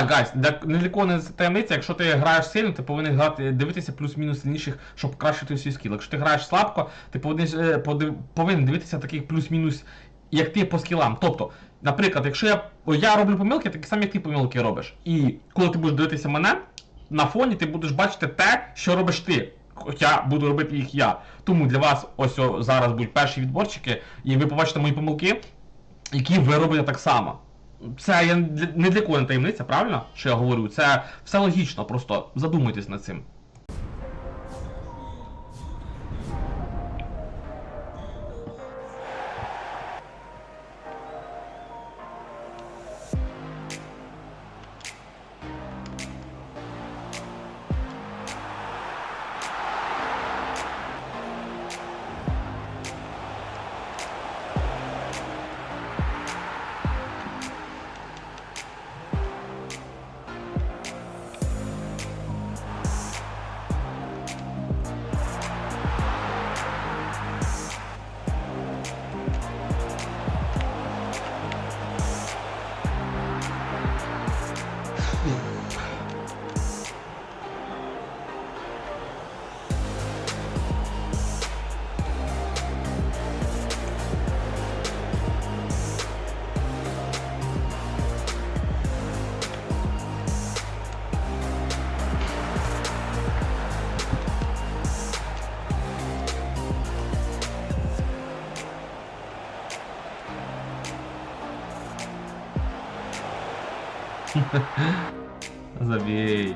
Так, гайс, для, не таємниця, якщо ти граєш сильно, ти повинен грати, дивитися плюс-мінус сильніших, щоб покращити свій скіл. Якщо ти граєш слабко, ти повинен, е, повинен дивитися таких плюс-мінус, як ти по скілам. Тобто, наприклад, якщо я, я роблю помилки, такі самі як ти помилки робиш. І коли ти будеш дивитися мене, на фоні ти будеш бачити те, що робиш ти. Хоча буду робити їх я. Тому для вас ось зараз будуть перші відборчики, і ви побачите мої помилки, які ви робите так само. Це я не для кого не таємниця, правильно? Що я говорю? Це все логічно, просто задумайтесь над цим. Zabiei.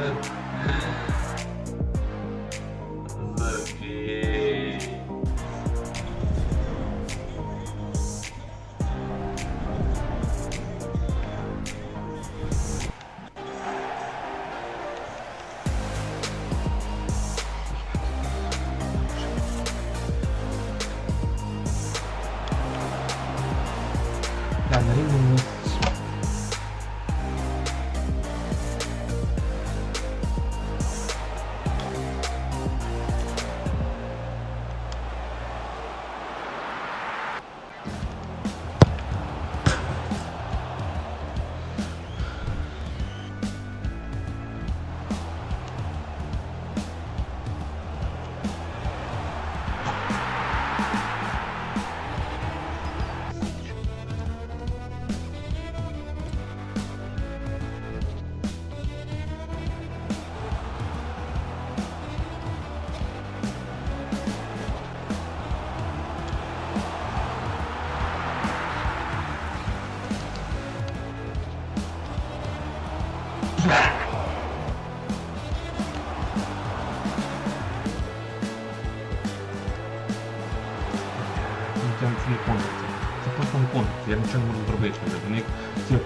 É.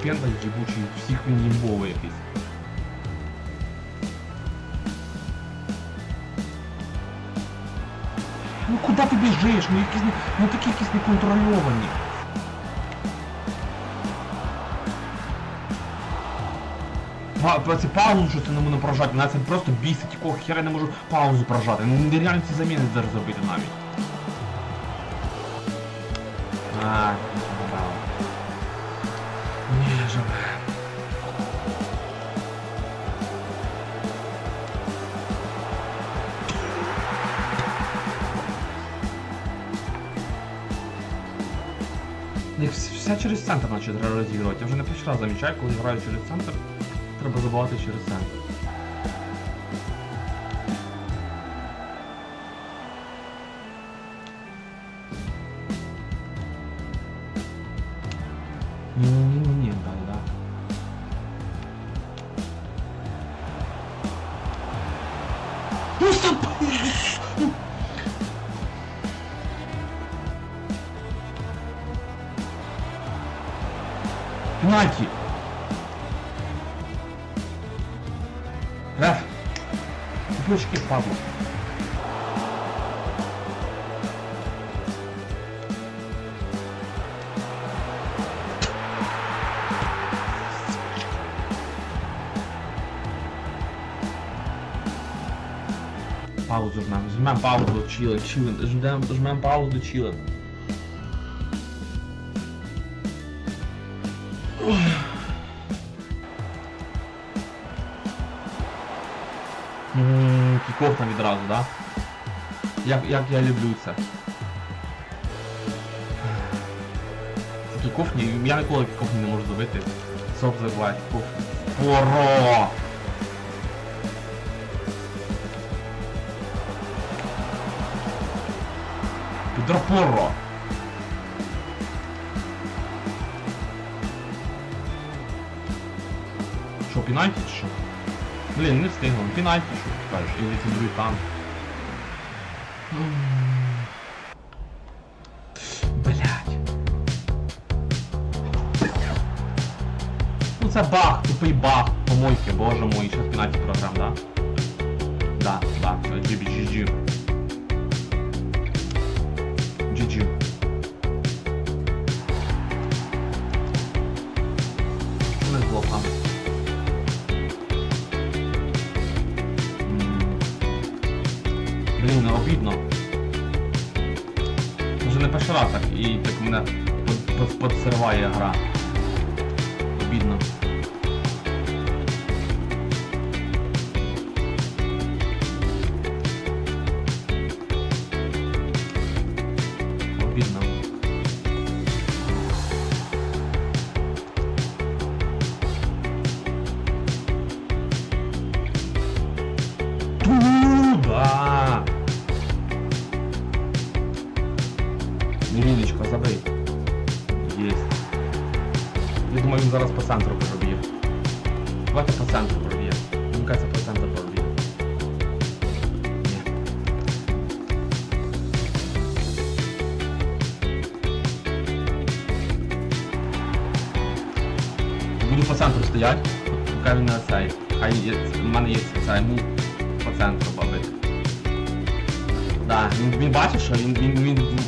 ці опенда всіх він якийсь. Ну куди ти біжиш? Ну якісь ну такі якісь неконтрольовані. Це паузу, що це не можна прожати, мене це просто бісить, якого хера не можу паузу прожати. Ну нереально ці заміни зараз зробити навіть. Жаль. Їх через центр наче треба розігрувати. Я вже не перший раз замічаю, коли граю через центр, треба забивати через центр. Ні-ні-ні, Mate. É. Ah, Deus que Pablo. Paulos, irmãos. Irmã Paulo do Chile, Chile. Irmã Paulo do Chile. Кіков там відразу, да? Як, як я люблю це. Це кікофні, я ніколи кікофні не можу забити. Соп забиває кікофні. Поро! Підропоро! Пінальті чи? Блін, не встигли. Пінальті, що ти кажеш, і ліцензуй там. Блять. Ну це баг, тупий баг, помойки, боже мой, сейчас пінальті програм, да? Да, да, все, GG, подсирває гра. Обідно. Обідно. Туда! Міріночка, забий. Думаю, він зараз по центру проб'є. Давайте по центру проб'є. Мені кажется, по центру проб'є. Буду по центру стоять, поки він не цей. Хай є, в мене є цей, йому по центру бабити. Да, він, він бачить, що він, він, він,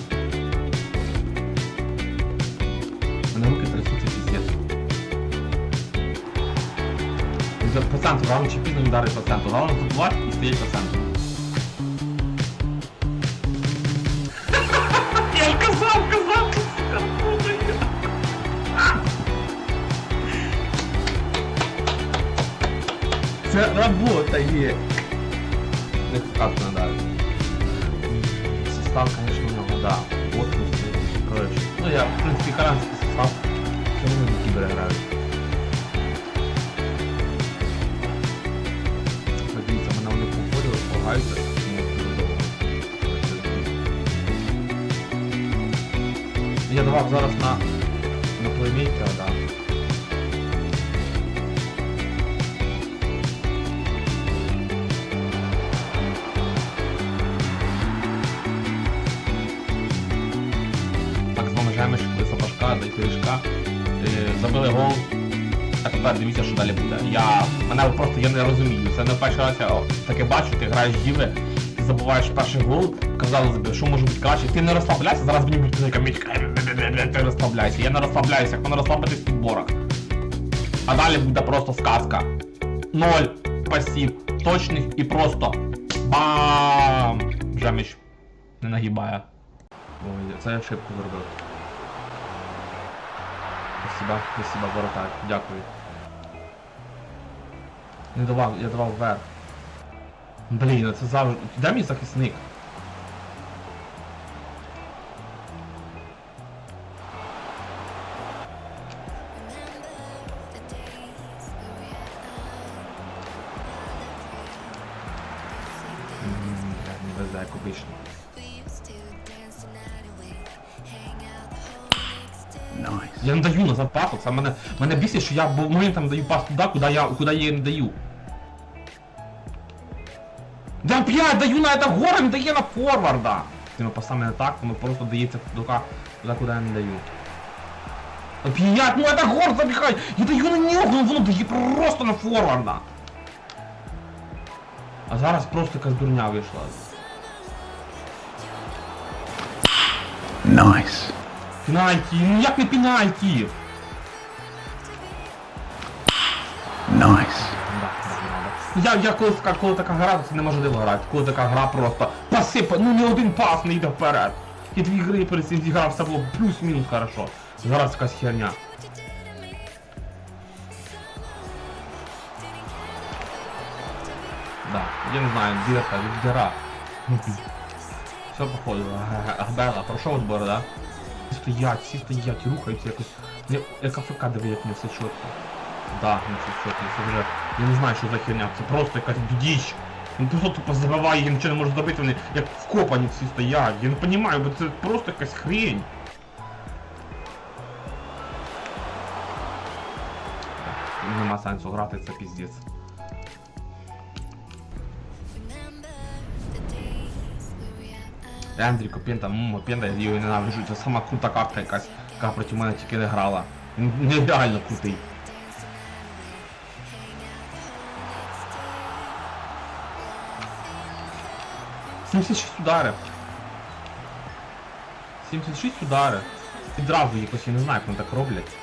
По центру, рано чи пізно він дарить по центру. Головне забувати і стоять по центру. Я ж казав, казав, Це робота є. Не надо. Состав, конечно, у него, да. Вот, короче. Ну, я, в принципе, коранский состав. Все равно не киберы играют. Довго. Я давав зараз на, на плеймейкера, да. Так, з вами Жемиш, Сапашка, Дайкиришка. Е, Забили гол. Тепер дивіться, що далі буде. Я. Мене просто я не розумію. Це не перший раз я таке бачу, ти граєш діви, ти забуваєш перший гол, казали би, що може бути краще. Ти не розслабляйся, зараз мені буде така мічка. Ти розслабляйся. Я не розслабляюся, як воно розслабитись підборах. А далі буде просто сказка. Ноль пасів точних і просто бам! Жеміч не нагибає. Ой, це я ошибку зробив. Спасибо, спасибо, воротар. Дякую. Не давав, я давав вверх. Блін, це завжди. Де мій захисник? Везе, як обично. Я не даю назад пасу, це мене, мене бісить, що я бо моїм там даю пас туди, куди я, куди я її не даю. П'ять даю на это горе, не дає на форварда. Тими пасами не так, воно просто дається туди, туди, куди я не даю. П'ять, ну это гор забігай! Я даю на нього, ну воно дає просто на форварда. А зараз просто якась дурня вийшла. Nice. Пенальті, ну як не пенальті? Nice. Я, я коли, така, коли така гра, то це неможливо грати. Коли така гра просто посипа, ну ні один пас не йде вперед. І дві гри перед цим зіграв, все було плюс-мінус хорошо. Зараз якась херня. Да, я не знаю, дірка, діра. Все походу. Габела, пройшов збор, да? Всі стоять, всі стоять, рухаються якось. Я- Як АФК диви, як не все чітко. Да, не все чітко, це вже. Я не знаю, що за херня, це просто якась діч. Він просто тупо забиває, я нічого не можу зробити, вони як вкопані всі стоять. Я не розумію, бо це просто якась хрень. Нема сенсу грати, це піздець. Ендріко, Пента, ммо, Пента, я його ненавиджу, це сама крута картка якась, яка проти мене тільки не грала. Нереально крутий. Сімдесят шість ударів. 76 ударів. Відразу якось, я не знаю, як вони так роблять.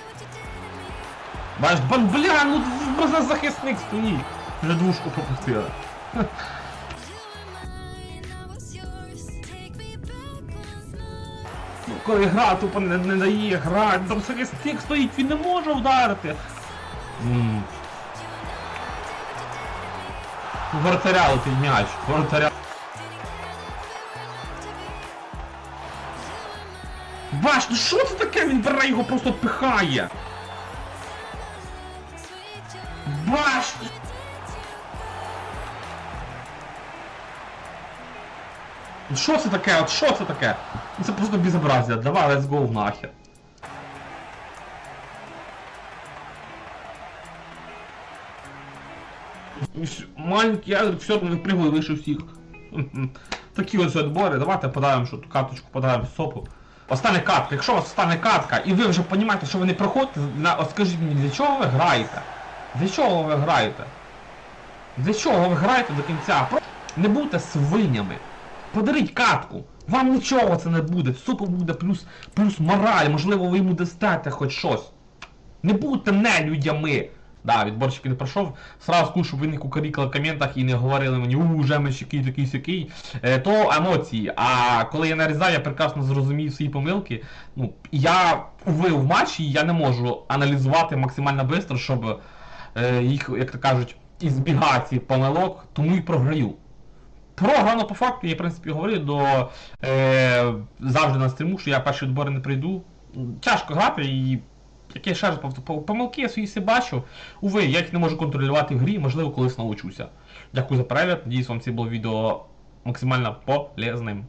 Бачиш, бан, бля, ну можна захисник стоїть. Вже двушку пропустили. Ну, коли гра тупо не, не дає грати, там захисник стоїть, він не може вдарити. М. Ну, Воротаря м'яч, воротаря. Ну що це таке? Він бере його просто пихає. Баш! Ну Що це таке? От що це таке? Ну, Це просто безобразие. Давай, let's go нахер. Маленький я все одно випригую вище всіх. Такі ось відбори. Давайте подаємо що карточку, подаємо сопу. Остане катка. Якщо у вас остане катка, і ви вже розумієте, що ви не проходите, от скажіть мені, для чого ви граєте? Для чого ви граєте? Для чого ви граєте до кінця? Не будьте свинями. Подаріть катку. Вам нічого це не буде. Супу буде плюс, плюс мораль, можливо, ви йому дастете хоч щось. Не будьте нелюдями. Да, відборщик не пройшов. Сразу скажу, щоб ви не кукарікали в коментах і не говорили мені, у, вже ми щекий такий сякий. Е, то емоції. А коли я нарізаю, я прекрасно зрозумів свої помилки. Ну, я ви в матчі я не можу аналізувати максимально швидко, щоб е, їх, як то кажуть, ізбігати цих помилок, тому і програю. Програно по факту, я в принципі говорив до е, завжди на стріму, що я перші відбори не прийду. Тяжко грати і. Як я ще раз помилки я свої всі бачу. Уви, я їх не можу контролювати в грі, можливо, колись научуся. Дякую за перегляд. Надіюсь, вам це було відео максимально полезним.